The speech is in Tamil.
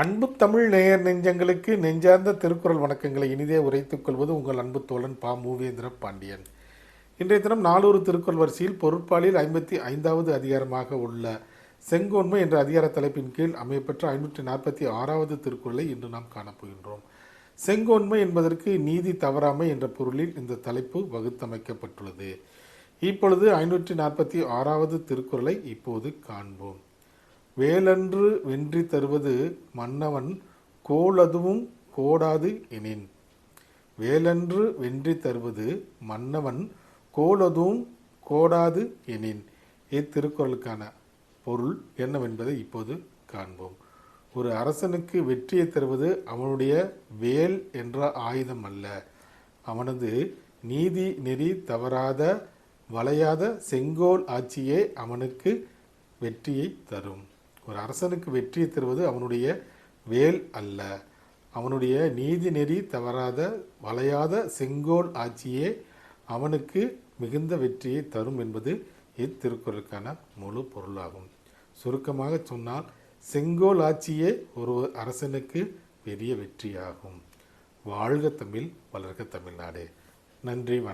அன்பு தமிழ் நேயர் நெஞ்சங்களுக்கு நெஞ்சார்ந்த திருக்குறள் வணக்கங்களை இனிதே உரைத்துக் கொள்வது உங்கள் அன்பு தோழன் பா. மூவேந்திர பாண்டியன். இன்றைய தினம் நானூறு திருக்குறள் வரிசையில் பொருட்பாலில் ஐம்பத்தி ஐந்தாவது அதிகாரமாக உள்ள செங்கோன்மை என்ற அதிகார தலைப்பின் கீழ் அமையப்பெற்ற ஐநூற்றி நாற்பத்தி ஆறாவது திருக்குறளை இன்று நாம் காணப்போகின்றோம். செங்கோன்மை என்பதற்கு நீதி தவறாமை என்ற பொருளில் இந்த தலைப்பு வகுத்தமைக்கப்பட்டுள்ளது. இப்பொழுது ஐநூற்றி நாற்பத்தி ஆறாவது திருக்குறளை இப்போது காண்போம். வேலன்று வென்றி தருவது மன்னவன் கோலதுவும் கோடாது எனின். வேலன்று வென்றி தருவது மன்னவன் கோலதுவும் கோடாது எனின். இத்திருக்குறளுக்கான பொருள் என்னவென்பதை இப்போது காண்போம். ஒரு அரசனுக்கு வெற்றியை தருவது அவனுடைய வேல் என்ற ஆயுதம் அல்ல. அவனது நீதி நெறி தவறாத வளையாத செங்கோல் ஆட்சியே அவனுக்கு வெற்றியை தரும். ஒரு அரசனுக்கு வெற்றியை தருவது அவனுடைய வேல் அல்ல. அவனுடைய நீதி நெறி தவறாத வளையாத செங்கோல் ஆட்சியே அவனுக்கு மிகுந்த வெற்றியை தரும் என்பது இத்திருக்குறளுக்கான முழு பொருளாகும். சுருக்கமாக சொன்னால் செங்கோல் ஆட்சியே ஒரு அரசனுக்கு பெரிய வெற்றியாகும். வாழ்க தமிழ் வளர்க தமிழ்நாடு. நன்றி வணக்கம்.